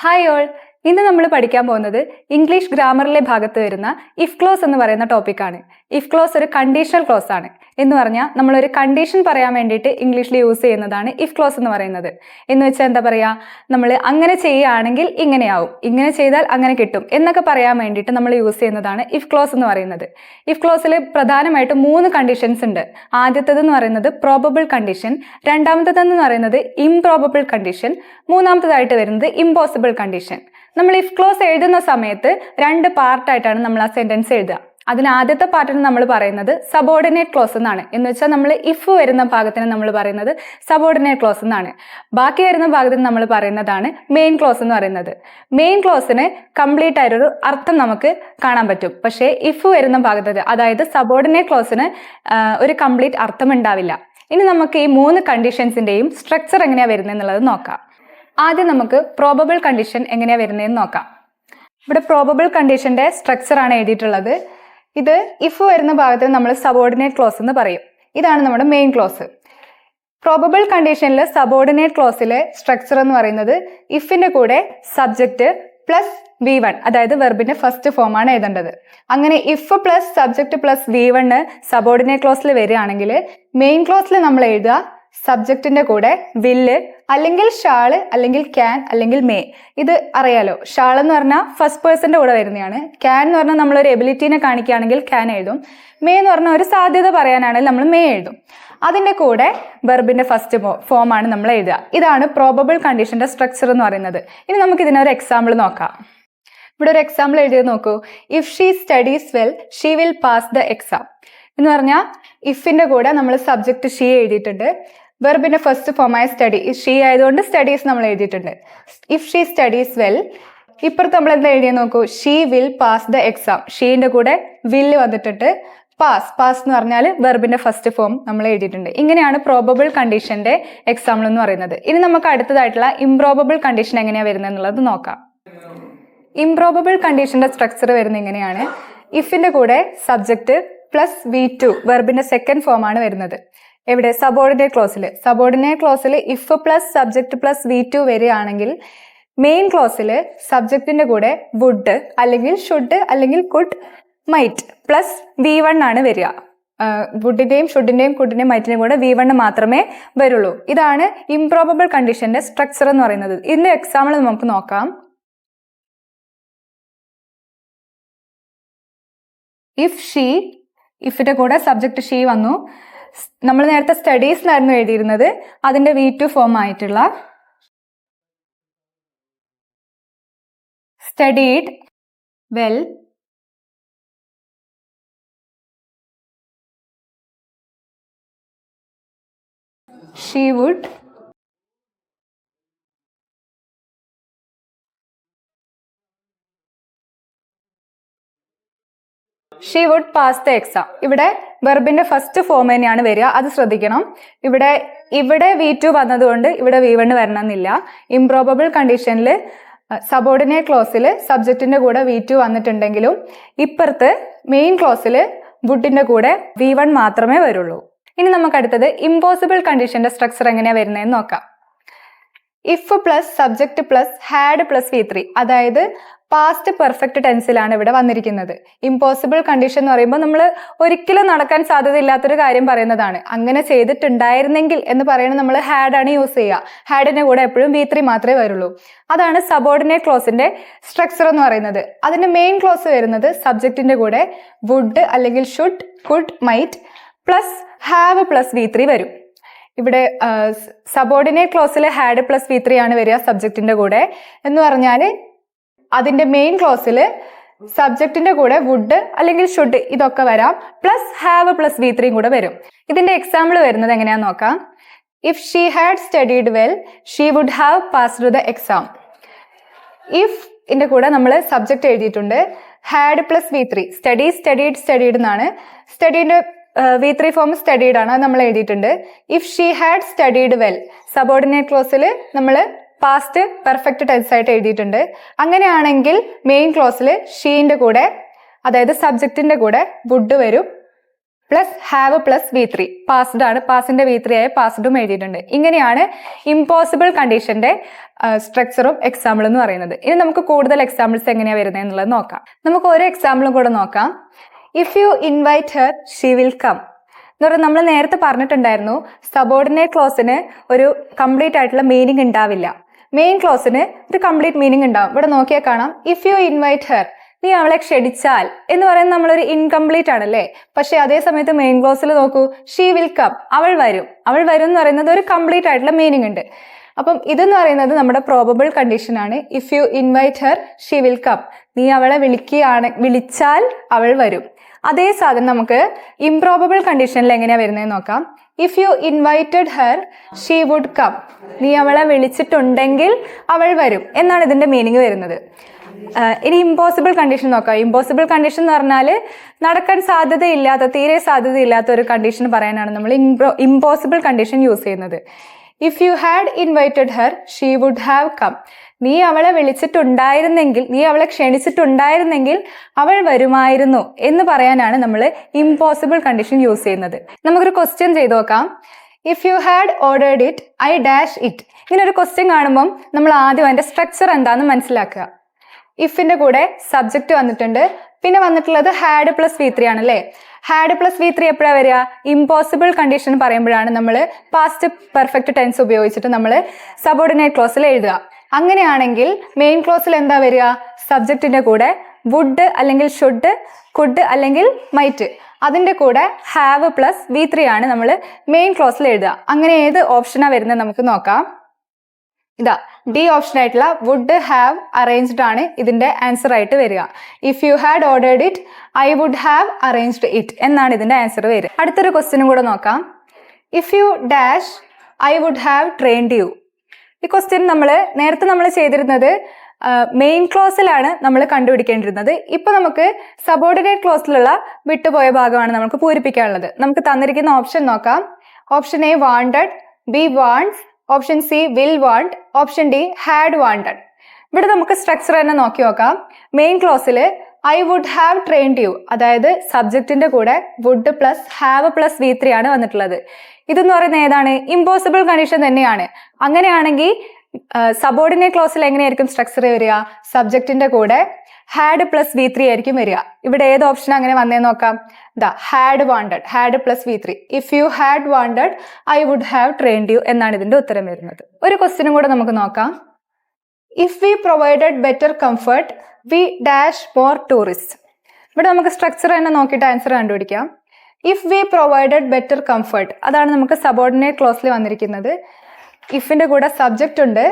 Hi all ഇന്ന് നമ്മൾ പഠിക്കാൻ പോകുന്നത് ഇംഗ്ലീഷ് ഗ്രാമറിലെ ഭാഗത്ത് വരുന്ന ഇഫ് ക്ലോസ് എന്ന് പറയുന്ന ടോപ്പിക്കാണ് ഇഫ് ക്ലോസ് ഒരു കണ്ടീഷണൽ ക്ലോസ് ആണ്. എന്ന് പറഞ്ഞാൽ നമ്മൾ ഒരു കണ്ടീഷൻ പറയാൻ വേണ്ടിയിട്ട് ഇംഗ്ലീഷിൽ യൂസ് ചെയ്യുന്നതാണ് ഇഫ് ക്ലോസ് എന്ന് പറയുന്നത്. എന്ന് വെച്ചാൽ എന്താ പറയുക നമ്മൾ അങ്ങനെ ചെയ്യുകയാണെങ്കിൽ ഇങ്ങനെയാവും. ഇങ്ങനെ ചെയ്താൽ അങ്ങനെ കിട്ടും എന്നൊക്കെ പറയാൻ വേണ്ടിയിട്ട് നമ്മൾ യൂസ് ചെയ്യുന്നതാണ് ഇഫ് ക്ലോസ് എന്ന് പറയുന്നത്. ഇഫ് ക്ലോസിൽ പ്രധാനമായിട്ട് മൂന്ന് കണ്ടീഷൻസ് ഉണ്ട്. ആദ്യത്തത് എന്ന് പറയുന്നത് പ്രോബബിൾ കണ്ടീഷൻ രണ്ടാമത്തേതെന്ന് പറയുന്നത് ഇംപ്രോബബിൾ കണ്ടീഷൻ മൂന്നാമത്തേതായിട്ട് വരുന്നത് ഇമ്പോസിബിൾ കണ്ടീഷൻ നമ്മൾ ഇഫ് ക്ലോസ് എഴുതുന്ന സമയത്ത് രണ്ട് പാർട്ടായിട്ടാണ് നമ്മൾ ആ സെന്റൻസ് എഴുതുക. അതിന് ആദ്യത്തെ പാർട്ടിന് നമ്മൾ പറയുന്നത് സബോർഡിനേറ്റ് ക്ലോസ് എന്നാണ്. എന്ന് വെച്ചാൽ നമ്മൾ ഇഫ് വരുന്ന ഭാഗത്തിന് നമ്മൾ പറയുന്നത് സബോർഡിനേറ്റ് ക്ലോസ് എന്നാണ്. ബാക്കി വരുന്ന ഭാഗത്തിന് നമ്മൾ പറയുന്നതാണ് മെയിൻ ക്ലോസ് എന്ന് പറയുന്നത്. മെയിൻ ക്ലോസിന് കംപ്ലീറ്റ് ആയിട്ടൊരു അർത്ഥം നമുക്ക് കാണാൻ പറ്റും. പക്ഷേ ഇഫ് വരുന്ന ഭാഗത്ത് അതായത് സബോർഡിനേറ്റ് ക്ലോസിന് ഒരു കംപ്ലീറ്റ് അർത്ഥം ഉണ്ടാവില്ല. ഇനി നമുക്ക് ഈ മൂന്ന് കണ്ടീഷൻസിന്റെയും സ്ട്രക്ചർ എങ്ങനെയാണ് വരുന്നത് എന്നുള്ളത് നോക്കാം. ആദ്യം നമുക്ക് പ്രോബബിൾ കണ്ടീഷൻ എങ്ങനെയാണ് വരുന്നതെന്ന് നോക്കാം. ഇവിടെ പ്രോബബിൾ കണ്ടീഷന്റെ സ്ട്രക്ചർ ആണ് എഴുതിയിട്ടുള്ളത്. ഇത് ഇഫ് വരുന്ന ഭാഗത്ത് നമ്മൾ സബോർഡിനേറ്റ് ക്ലോസ് എന്ന് പറയും. ഇതാണ് നമ്മുടെ മെയിൻ ക്ലോസ് പ്രോബബിൾ കണ്ടീഷനിൽ സബോർഡിനേറ്റ് ക്ലോസിലെ സ്ട്രക്ചർ എന്ന് പറയുന്നത് ഇഫിന്റെ കൂടെ സബ്ജക്റ്റ് പ്ലസ് വി വൺ അതായത് വെർബിന്റെ ഫസ്റ്റ് ഫോം ആണ് എഴുതേണ്ടത്. അങ്ങനെ if plus subject plus V one subordinate ക്ലോസിൽ വരികയാണെങ്കിൽ മെയിൻ ക്ലോസിൽ നമ്മൾ എഴുതുക സബ്ജക്റ്റിന്റെ കൂടെ വില്ല് അല്ലെങ്കിൽ ഷാൾ അല്ലെങ്കിൽ ക്യാൻ അല്ലെങ്കിൽ മേ. ഇത് അറിയാലോ. ഷാൾ എന്ന് പറഞ്ഞാൽ ഫസ്റ്റ് പേഴ്സന്റെ കൂടെ വരുന്നതാണ് ക്യാൻ എന്ന് പറഞ്ഞാൽ ഒരു എബിലിറ്റീനെ കാണിക്കുകയാണെങ്കിൽ ക്യാൻ എഴുതും. മേ എന്ന് പറഞ്ഞാൽ ഒരു സാധ്യത പറയാനാണെങ്കിൽ നമ്മൾ മേ എഴുതും. അതിന്റെ കൂടെ വെർബിന്റെ ഫസ്റ്റ് ഫോം ആണ് നമ്മൾ എഴുതുക. ഇതാണ് പ്രോബബിൾ കണ്ടീഷന്റെ സ്ട്രക്ചർ എന്ന് പറയുന്നത്. ഇനി നമുക്ക് ഇതിനൊരു എക്സാമ്പിൾ നോക്കാം. ഇവിടെ ഒരു എക്സാമ്പിൾ എഴുതി നോക്കൂ. If she studies well she will pass the exam എന്ന് പറഞ്ഞാൽ ഇഫിന്റെ കൂടെ നമ്മൾ സബ്ജക്ട് ഷീ എഴുതിയിട്ടുണ്ട്. വെർബിന്റെ ഫസ്റ്റ് ഫോമായ സ്റ്റഡി ഷീ ആയതുകൊണ്ട് സ്റ്റഡീസ് നമ്മൾ എഴുതിയിട്ടുണ്ട്. ഇഫ് ഷീ സ്റ്റഡീസ് വെൽ ഇപ്പുറത്ത് നമ്മൾ എന്താ എഴുതിയ നോക്കൂ? She will pass the exam ഷീന്റെ കൂടെ വില്ല് വന്നിട്ടുണ്ട്. പാസ് പാസ് എന്ന് പറഞ്ഞാൽ വെർബിന്റെ ഫസ്റ്റ് ഫോം നമ്മൾ എഴുതിയിട്ടുണ്ട്. ഇങ്ങനെയാണ് പ്രോബബിൾ കണ്ടീഷന്റെ എക്സാമ്പിൾ എന്ന് പറയുന്നത്. ഇനി നമുക്ക് അടുത്തതായിട്ടുള്ള ഇംപ്രോബബിൾ കണ്ടീഷൻ എങ്ങനെയാണ് വരുന്നത് എന്നുള്ളത് നോക്കാം. ഇംപ്രോബബിൾ കണ്ടീഷന്റെ സ്ട്രക്ചർ വരുന്നത് ഇങ്ങനെയാണ്. ഇഫിന്റെ കൂടെ സബ്ജക്റ്റ് പ്ലസ് വി ടു വെർബിന്റെ സെക്കൻഡ് ഫോം ആണ് വരുന്നത്. എവിടെ? സബോർഡിനേറ്റ് ക്ലോസിൽ subordinate ക്ലോസിൽ if plus subject plus V two വരികയാണെങ്കിൽ മെയിൻ ക്ലോസിൽ സബ്ജക്റ്റിന്റെ കൂടെ വുഡ് അല്ലെങ്കിൽ ഷുഡ് അല്ലെങ്കിൽ could might plus V one ആണ് വരിക. വുഡിന്റെയും ഷുഡിന്റെയും കുഡിന്റെയും മൈറ്റിന്റെയും കൂടെ വി വണ് മാത്രമേ വരുള്ളൂ. ഇതാണ് ഇംപ്രോബബിൾ കണ്ടീഷന്റെ സ്ട്രക്ചർ എന്ന് പറയുന്നത്. ഇതിന്റെ എക്സാമ്പിൾ നമുക്ക് നോക്കാം. ഇഫ് ഷീ ഇഫിന്റെ കൂടെ സബ്ജക്ട് ഷീ വന്നു. നമ്മൾ നേരത്തെ സ്റ്റഡീസിലായിരുന്നു എഴുതിയിരുന്നത്. അതിന്റെ വി ടു ഫോം ആയിട്ടുള്ള studied well she would she would pass the exam ഇവിടെ വെർബിന്റെ ഫസ്റ്റ് ഫോം തന്നെയാണ് വരിക. അത് ശ്രദ്ധിക്കണം. ഇവിടെ ഇവിടെ വി ടു വന്നതുകൊണ്ട് ഇവിടെ വി വണ് വരണമെന്നില്ല. ഇംപ്രോബിൾ കണ്ടീഷനിൽ സബോർഡിനേറ്റ് ക്ലോസിൽ സബ്ജക്റ്റിന്റെ കൂടെ വി ടു വന്നിട്ടുണ്ടെങ്കിലും ഇപ്പുറത്ത് മെയിൻ ക്ലോസിൽ വുഡിന്റെ കൂടെ വി വൺ മാത്രമേ വരുള്ളൂ. ഇനി നമുക്ക് അടുത്തത് ഇമ്പോസിബിൾ കണ്ടീഷന്റെ സ്ട്രക്ചർ എങ്ങനെയാണ് വരുന്നതെന്ന് നോക്കാം. If plus subject plus had plus V three അതായത് പാസ്റ്റ് പെർഫെക്റ്റ് ടെൻസിലാണ് ഇവിടെ വന്നിരിക്കുന്നത്. ഇമ്പോസിബിൾ കണ്ടീഷൻ എന്ന് പറയുമ്പോൾ നമ്മൾ ഒരിക്കലും നടക്കാൻ സാധ്യതയില്ലാത്തൊരു കാര്യം പറയുന്നതാണ്. അങ്ങനെ ചെയ്തിട്ടുണ്ടായിരുന്നെങ്കിൽ എന്ന് പറയുന്നത് നമ്മൾ ഹാഡാണ് യൂസ് ചെയ്യുക. ഹാഡിന്റെ കൂടെ എപ്പോഴും വി ത്രീ മാത്രമേ വരുള്ളൂ. അതാണ് സബോർഡിനേറ്റ് ക്ലോസിന്റെ സ്ട്രക്ചർ എന്ന് പറയുന്നത്. അതിന്റെ മെയിൻ ക്ലോസ് വരുന്നത് സബ്ജക്റ്റിന്റെ കൂടെ വുഡ് അല്ലെങ്കിൽ should could might plus have plus V three വരും. ഇവിടെ സബോർഡിനേറ്റ് ക്ലോസിൽ ഹാഡ് പ്ലസ് വി ത്രീ ആണ് വരിക സബ്ജക്റ്റിന്റെ കൂടെ എന്ന് പറഞ്ഞാൽ അതിന്റെ മെയിൻ ക്ലോസിൽ സബ്ജക്റ്റിന്റെ കൂടെ വുഡ് അല്ലെങ്കിൽ ഷുഡ് ഇതൊക്കെ വരാം. പ്ലസ് ഹാവ് പ്ലസ് വി ത്രീയും കൂടെ വരും. ഇതിന്റെ എക്സാമ്പിൾ വരുന്നത് എങ്ങനെയാന്ന് നോക്കാം. If she had studied well she would have passed the exam if ഇതിന്റെ കൂടെ നമ്മൾ സബ്ജക്റ്റ് എഴുതിയിട്ടുണ്ട് had plus V three study studied studied എന്നാണ്. സ്റ്റഡീന്റെ വി ത്രീ ഫോം സ്റ്റഡീഡ് ആണ് അത് നമ്മൾ എഴുതിയിട്ടുണ്ട്. If she had studied well subordinate ക്ലോസിൽ നമ്മൾ പാസ്റ്റ് പെർഫെക്റ്റ് ടെൻസ് ആയിട്ട് എഴുതിയിട്ടുണ്ട്. അങ്ങനെയാണെങ്കിൽ മെയിൻ ക്ലോസിൽ ഷീന്റെ കൂടെ അതായത് സബ്ജക്റ്റിന്റെ കൂടെ വുഡ് വരും. Plus have plus V three passed ആണ് പാസിന്റെ വി ത്രീ ആയ പാസ്ഡും എഴുതിയിട്ടുണ്ട്. ഇങ്ങനെയാണ് ഇമ്പോസിബിൾ കണ്ടീഷന്റെ സ്ട്രക്ചറും എക്സാമ്പിൾ എന്ന് പറയുന്നത്. ഇനി നമുക്ക് കൂടുതൽ എക്സാമ്പിൾസ് എങ്ങനെയാ വരുന്നത് എന്നുള്ളത് നോക്കാം. നമുക്ക് ഒരു എക്സാമ്പിളും കൂടെ നോക്കാം. If you invite her she will come എന്ന് പറയുന്നത് നമ്മൾ നേരത്തെ പറഞ്ഞിട്ടുണ്ടായിരുന്നു സബോർഡിനേറ്റ് ക്ലോസിന് ഒരു കംപ്ലീറ്റ് ആയിട്ടുള്ള മീനിങ് ഉണ്ടാവില്ല. മെയിൻ ക്ലോസിന് ഒരു കംപ്ലീറ്റ് മീനിങ് ഉണ്ടാവും. ഇവിടെ നോക്കിയാൽ കാണാം. ഇഫ് യു ഇൻവൈറ്റ് ഹെർ നീ അവളെ ക്ഷണിച്ചാൽ എന്ന് പറയുന്നത് നമ്മളൊരു ഇൻകംപ്ലീറ്റ് ആണല്ലേ? പക്ഷെ അതേ സമയത്ത് മെയിൻ ക്ലോസിൽ നോക്കൂ. ഷീ വിൽ കം അവൾ വരും. അവൾ വരും എന്ന് പറയുന്നത് ഒരു കംപ്ലീറ്റ് ആയിട്ടുള്ള മീനിങ് ഉണ്ട്. അപ്പം ഇതെന്ന് പറയുന്നത് നമ്മുടെ പ്രോബബിൾ കണ്ടീഷൻ ആണ്. If you invite her she will come നീ അവളെ വിളിക്കുകയാണ് വിളിച്ചാൽ അവൾ വരും. അതേ സാധനം നമുക്ക് ഇംപ്രോബിൾ കണ്ടീഷനിൽ എങ്ങനെയാ വരുന്നത് നോക്കാം. If you invited her she would come നീ അവളെ വിളിച്ചിട്ടുണ്ടെങ്കിൽ അവൾ വരും. എന്നാണ് ഇതിന്റെ മീനിങ് വരുന്നത്. ഇനി ഇമ്പോസിബിൾ കണ്ടീഷൻ നോക്കാം. ഇമ്പോസിബിൾ കണ്ടീഷൻ എന്ന് പറഞ്ഞാൽ നടക്കാൻ സാധ്യതയില്ലാത്ത തീരെ സാധ്യതയില്ലാത്ത ഒരു കണ്ടീഷൻ പറയാനാണ് നമ്മൾ ഇമ്പോസിബിൾ കണ്ടീഷൻ യൂസ് ചെയ്യുന്നത്. If you had invited her she would have come നീ അവളെ വിളിച്ചിട്ടുണ്ടായിരുന്നെങ്കിൽ നീ അവളെ ക്ഷണിച്ചിട്ടുണ്ടായിരുന്നെങ്കിൽ അവൾ വരുമായിരുന്നു എന്ന് പറയാനാണ് നമ്മൾ ഇമ്പോസിബിൾ കണ്ടീഷൻ യൂസ് ചെയ്യുന്നത്. നമുക്കൊരു ക്വസ്റ്റ്യൻ ചെയ്തു നോക്കാം. If you had ordered it I dash it ഇങ്ങനെ ഒരു ക്വസ്റ്റ്യൻ കാണുമ്പം നമ്മൾ ആദ്യം അതിന്റെ സ്ട്രക്ചർ എന്താണെന്ന് മനസ്സിലാക്കുക. ഇഫിന്റെ കൂടെ സബ്ജക്റ്റ് വന്നിട്ടുണ്ട്. പിന്നെ വന്നിട്ടുള്ളത് ഹാഡ് പ്ലസ് വി ത്രീ ആണ് അല്ലേ ഹാഡ് പ്ലസ് വി ത്രീ എപ്പോഴാണ് വരിക? ഇമ്പോസിബിൾ കണ്ടീഷൻ പറയുമ്പോഴാണ് നമ്മൾ പാസ്റ്റ് പെർഫെക്റ്റ് ടെൻസ് ഉപയോഗിച്ചിട്ട് നമ്മൾ സബോർഡിനേറ്റ് ക്ലോസിൽ എഴുതുക. അങ്ങനെയാണെങ്കിൽ മെയിൻ ക്ലോസിൽ എന്താ വരിക? സബ്ജക്റ്റിന്റെ കൂടെ വുഡ് അല്ലെങ്കിൽ ഷുഡ് കുഡ് അല്ലെങ്കിൽ മൈറ്റ് അതിന്റെ കൂടെ ഹാവ് പ്ലസ് വി ത്രീ ആണ് നമ്മൾ മെയിൻ ക്ലോസിൽ എഴുതുക. അങ്ങനെ ഏത് ഓപ്ഷനാണ് വരുന്നത് നമുക്ക് നോക്കാം. ഇതാ ഡി ഓപ്ഷൻ ആയിട്ടുള്ള വുഡ് ഹാവ് അറേഞ്ച്ഡ് ആണ് ഇതിന്റെ ആൻസർ ആയിട്ട് വരിക. If you had ordered it I would have arranged it എന്നാണ് ഇതിന്റെ ആൻസർ വരിക. അടുത്തൊരു ക്വസ്റ്റ്യനും കൂടെ നോക്കാം. If you dash I would have trained you ഈ ക്വസ്റ്റ്യൻ നമ്മൾ നേരത്തെ നമ്മൾ ചെയ്തിരുന്നത് മെയിൻ ക്ലോസിലാണ് നമ്മൾ കണ്ടുപിടിക്കേണ്ടിരുന്നത്. ഇപ്പൊ നമുക്ക് സബോർഡിനേറ്റ് ക്ലോസിലുള്ള വിട്ടുപോയ ഭാഗമാണ് നമുക്ക് പൂരിപ്പിക്കാനുള്ളത്. നമുക്ക് തന്നിരിക്കുന്ന ഓപ്ഷൻ നോക്കാം. Option A wanted B wants option C will want option D had wanted ഇവിടെ നമുക്ക് സ്ട്രക്ചർ തന്നെ നോക്കി നോക്കാം. Main ക്ലോസിൽ I would have trained you അതായത് സബ്ജക്റ്റിന്റെ കൂടെ would plus have plus V three ആണ് വന്നിട്ടുള്ളത്. ഇതെന്ന് പറയുന്നത് ഏതാണ്? ഇമ്പോസിബിൾ കണ്ടീഷൻ തന്നെയാണ്. അങ്ങനെയാണെങ്കിൽ സബോർഡിനേറ്റ് ക്ലോസിൽ എങ്ങനെയായിരിക്കും സ്ട്രക്ചർ വരിക? സബ്ജക്റ്റിന്റെ കൂടെ ഹാഡ് പ്ലസ് വി ത്രീ ആയിരിക്കും വരിക. ഇവിടെ ഏത് ഓപ്ഷൻ അങ്ങനെ വന്നേ നോക്കാം. The had wanted had plus V three if you had wanted I would have trained you എന്നാണ് ഇതിന്റെ ഉത്തരം വരുന്നത്. ഒരു ക്വസ്റ്റിനും കൂടെ നമുക്ക് നോക്കാം. If we provided better comfort we dash more tourist ഇവിടെ നമുക്ക് സ്ട്രക്ചർ തന്നെ നോക്കിയിട്ട് ആൻസർ കണ്ടുപിടിക്കാം. If we provided better comfort അതാണ് നമുക്ക് സബോർഡിനേറ്റ് ക്ലോസ്ലി വന്നിരിക്കുന്നത്. ഇഫിന്റെ കൂടെ സബ്ജക്റ്റ് ഉണ്ട്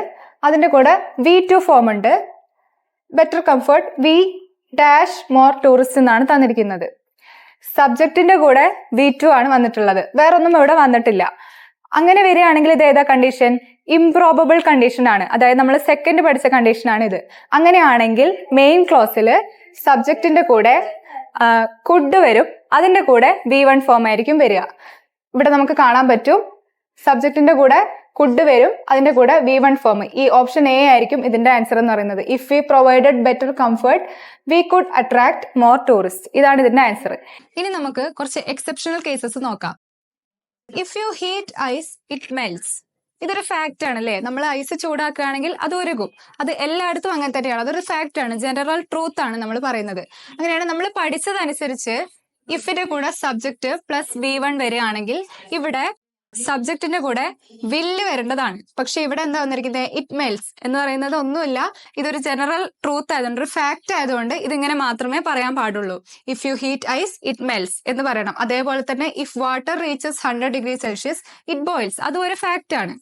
അതിന്റെ കൂടെ വി ടു ഫോം ഉണ്ട്. Better comfort we dash more tourist എന്നാണ് തന്നിരിക്കുന്നത്. സബ്ജക്റ്റിന്റെ കൂടെ വി ടു ആണ് വന്നിട്ടുള്ളത്. വേറൊന്നും ഇവിടെ വന്നിട്ടില്ല. അങ്ങനെ വരികയാണെങ്കിൽ ഇത് ഏതാ കണ്ടീഷൻ ഇംപ്രോബിൾ കണ്ടീഷൻ ആണ്. അതായത് നമ്മൾ സെക്കൻഡ് പഠിച്ച കണ്ടീഷൻ ആണ് ഇത്. അങ്ങനെയാണെങ്കിൽ മെയിൻ ക്ലോസിൽ സബ്ജക്റ്റിന്റെ കൂടെ കുഡ് വരും. അതിന്റെ കൂടെ വി വൺ ഫോം ആയിരിക്കും വരിക. ഇവിടെ നമുക്ക് കാണാൻ പറ്റും. സബ്ജക്റ്റിന്റെ കൂടെ കുഡ് വരും. അതിന്റെ കൂടെ വി വൺ ഫോം ഈ ഓപ്ഷൻ എ ആയിരിക്കും ഇതിന്റെ ആൻസർ എന്ന് പറയുന്നത്. If we provided better comfort we could attract more tourist ഇതാണ് ഇതിന്റെ ആൻസർ ഇനി നമുക്ക് കുറച്ച് എക്സെപ്ഷണൽ കേസസ് നോക്കാം. If you heat ice it melts ഇതൊരു ഫാക്റ്റ് ആണ് അല്ലേ? നമ്മൾ ഐസ് ചൂടാക്കുകയാണെങ്കിൽ അത് ഉരുകും. അത് എല്ലായിടത്തും അങ്ങനെ തന്നെയാണ്. അതൊരു ഫാക്റ്റ് ആണ്. ജനറൽ ട്രൂത്ത് ആണ് നമ്മൾ പറയുന്നത്. അങ്ങനെയാണ് നമ്മൾ പഠിച്ചതനുസരിച്ച് ഇഫിന്റെ കൂടെ സബ്ജക്റ്റ് പ്ലസ് വി വൺ വരികയാണെങ്കിൽ ഇവിടെ സബ്ജക്റ്റിന്റെ കൂടെ വില്ല് വരേണ്ടതാണ്. പക്ഷെ ഇവിടെ എന്താ വന്നിരിക്കുന്നത് ഇറ്റ് മെൽസ് എന്ന് പറയുന്നത് ഒന്നുമില്ല. ഇതൊരു ജനറൽ ട്രൂത്ത് ആയതുകൊണ്ട് ഒരു ഫാക്റ്റ് ആയതുകൊണ്ട് ഇതിങ്ങനെ മാത്രമേ പറയാൻ പാടുള്ളൂ. If you heat ice it melts എന്ന് പറയണം. അതേപോലെ തന്നെ if water reaches hundred degree Celsius it boils അതും ഒരു ഫാക്റ്റ് ആണ്.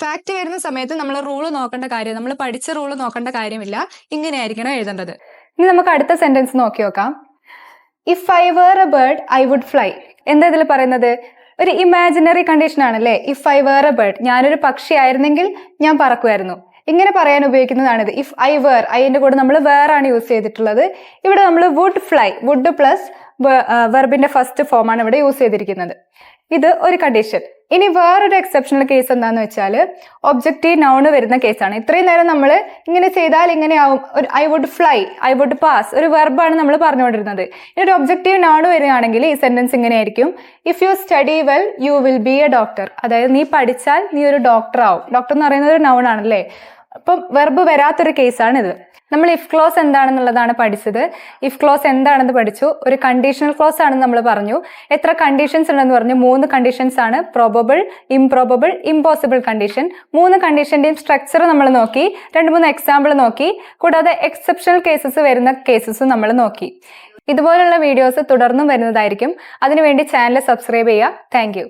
ഫാക്റ്റ് വരുന്ന സമയത്ത് നമ്മൾ റൂൾ നോക്കേണ്ട കാര്യം നമ്മൾ പഠിച്ച റൂൾ നോക്കേണ്ട കാര്യമില്ല. ഇങ്ങനെയായിരിക്കണം എഴുതേണ്ടത്. ഇനി നമുക്ക് അടുത്ത സെന്റൻസ് നോക്കി നോക്കാം. If I were a bird I would fly എന്താ ഇതിൽ പറയുന്നത്? ഒരു ഇമാജിനറി കണ്ടീഷൻ ആണല്ലേ? If I were a bird ഞാനൊരു പക്ഷി ആയിരുന്നെങ്കിൽ ഞാൻ പറക്കുമായിരുന്നു. ഇങ്ങനെ പറയാൻ ഉപയോഗിക്കുന്നതാണ് ഇത് ഇഫ് ഐ വേർ ഐന്റെ കൂടെ നമ്മൾ വേർ ആണ് യൂസ് ചെയ്തിട്ടുള്ളത്. ഇവിടെ നമ്മൾ വുഡ് ഫ്ലൈ വുഡ് പ്ലസ് വെർബിന്റെ ഫസ്റ്റ് ഫോം ആണ് ഇവിടെ യൂസ് ചെയ്തിരിക്കുന്നത്. ഇത് ഒരു കണ്ടീഷൻ ഇനി വേറൊരു എക്സെപ്ഷണൽ കേസ് എന്താന്ന് വെച്ചാൽ ഒബ്ജക്റ്റീവ് നൗണ് വരുന്ന കേസാണ് ഇത്രയും നേരം നമ്മൾ ഇങ്ങനെ ചെയ്താൽ ഇങ്ങനെയാവും ഒരു I would fly I would pass ഒരു വെർബാണ് നമ്മൾ പറഞ്ഞുകൊണ്ടിരുന്നത്. ഇനി ഒരു ഒബ്ജക്റ്റീവ് നൗണ് വരികയാണെങ്കിൽ ഈ സെന്റൻസ് ഇങ്ങനെ ആയിരിക്കും. If you study well you will be a doctor അതായത് നീ പഠിച്ചാൽ നീ ഒരു ഡോക്ടർ ആവും. ഡോക്ടർ എന്ന് പറയുന്നത് ഒരു നൗൺ ആണല്ലേ? അപ്പം വെർബ് വരാത്തൊരു കേസാണ് ഇത് നമ്മൾ ഇഫ് ക്ലോസ് എന്താണെന്നുള്ളതാണ് പഠിച്ചത്. ഇഫ് ക്ലോസ് എന്താണെന്ന് പഠിച്ചു. ഒരു കണ്ടീഷണൽ ക്ലോസ് ആണെന്ന് നമ്മൾ പറഞ്ഞു. എത്ര കണ്ടീഷൻസ് ഉണ്ടെന്ന് പറഞ്ഞു. മൂന്ന് കണ്ടീഷൻസ് ആണ്. പ്രോബബിൾ ഇംപ്രോബബിൾ ഇമ്പോസിബിൾ കണ്ടീഷൻ മൂന്ന് കണ്ടീഷന്റെയും സ്ട്രക്ചർ നമ്മൾ നോക്കി. രണ്ട് മൂന്ന് എക്സാമ്പിൾ നോക്കി. കൂടാതെ എക്സെപ്ഷണൽ കേസസ് വരുന്ന കേസസും നമ്മൾ നോക്കി. ഇതുപോലുള്ള വീഡിയോസ് തുടർന്നും വരുന്നതായിരിക്കും. അതിനുവേണ്ടി ചാനൽ സബ്സ്ക്രൈബ് ചെയ്യുക. താങ്ക്